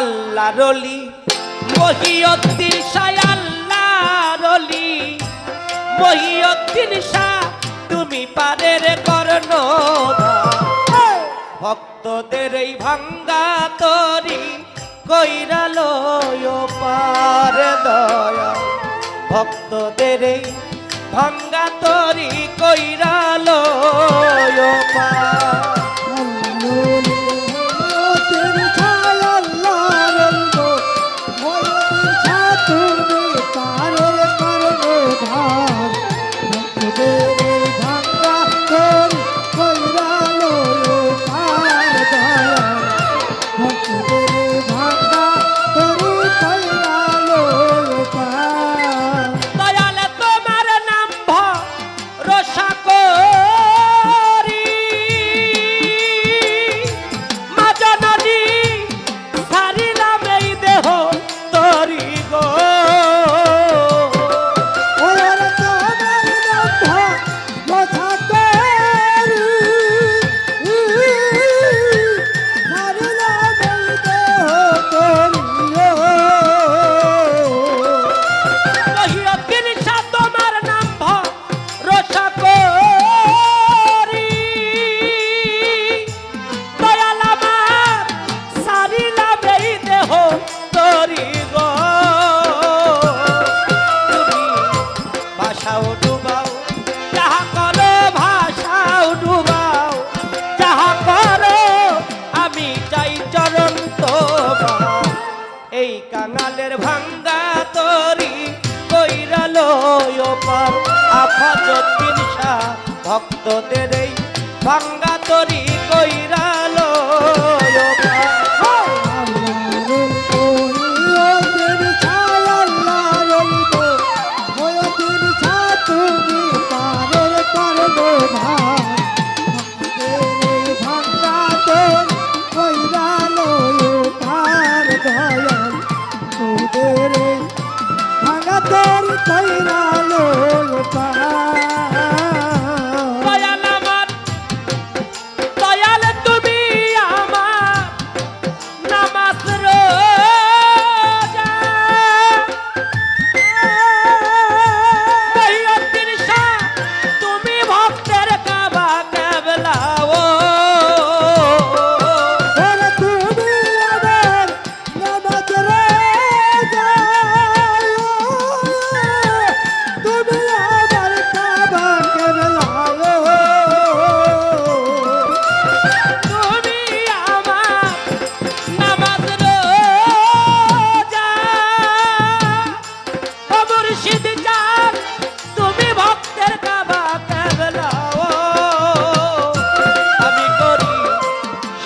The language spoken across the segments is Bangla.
আল্লাহ রলি মহিউদ্দিন শাহ আল্লাহ রলি মহিউদ্দিন শাহ, তুমি পারের কর্ণ ভক্তদের এই ভাঙ্গা তরি কইরা লয় পার দয়া। ভক্তদের এই ভাঙ্গা তরি কইরা লয় পার আমার আফা যতীন শাহ ভক্তদের এই ভাঙ্গা তরি কইরা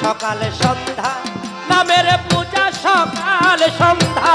সকালে সন্ধ্যা। নামের পূজা সকালে সন্ধ্যা।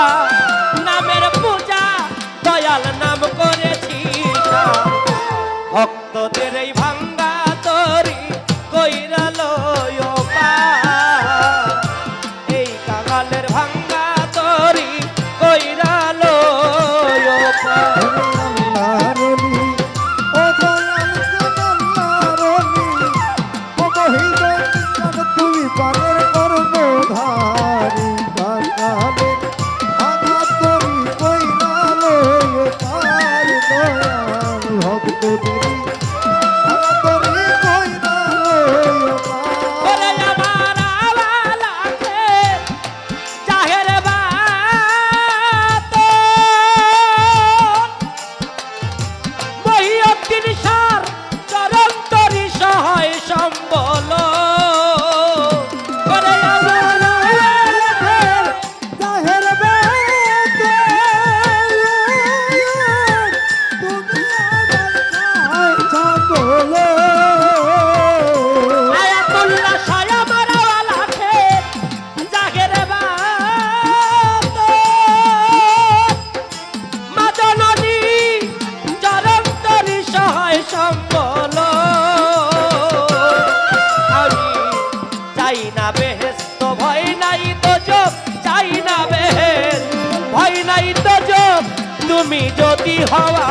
তুমি যদি হওয়া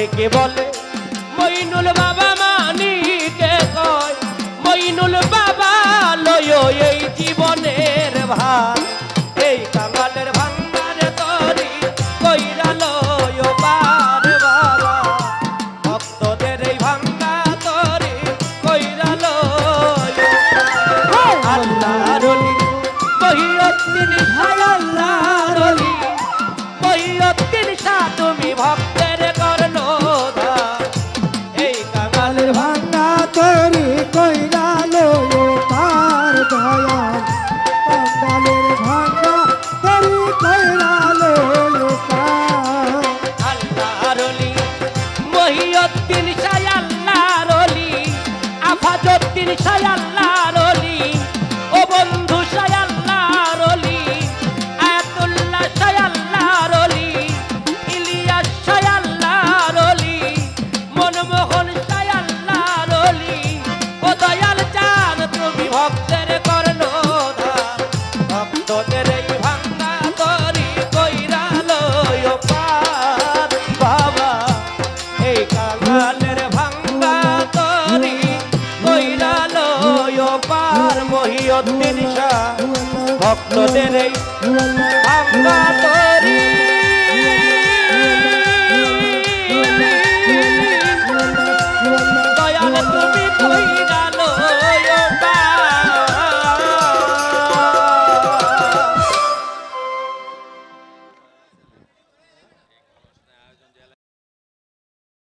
ডেকে বলে? মইনুল বাবা মানি কে কয়। মইনুল বাবা লয় এই জীবনের ভার। এই কাঙালের ভাঙ্গারে তরি কইরা লয় পার বাবা। ভক্তদের এই ভাঙ্গা তরি কইরা লয় হ্যাঁ, আল্লাহর রলি কহিয়ত তিনি ভাই ভক্তির ভক্তদের আমরা তরি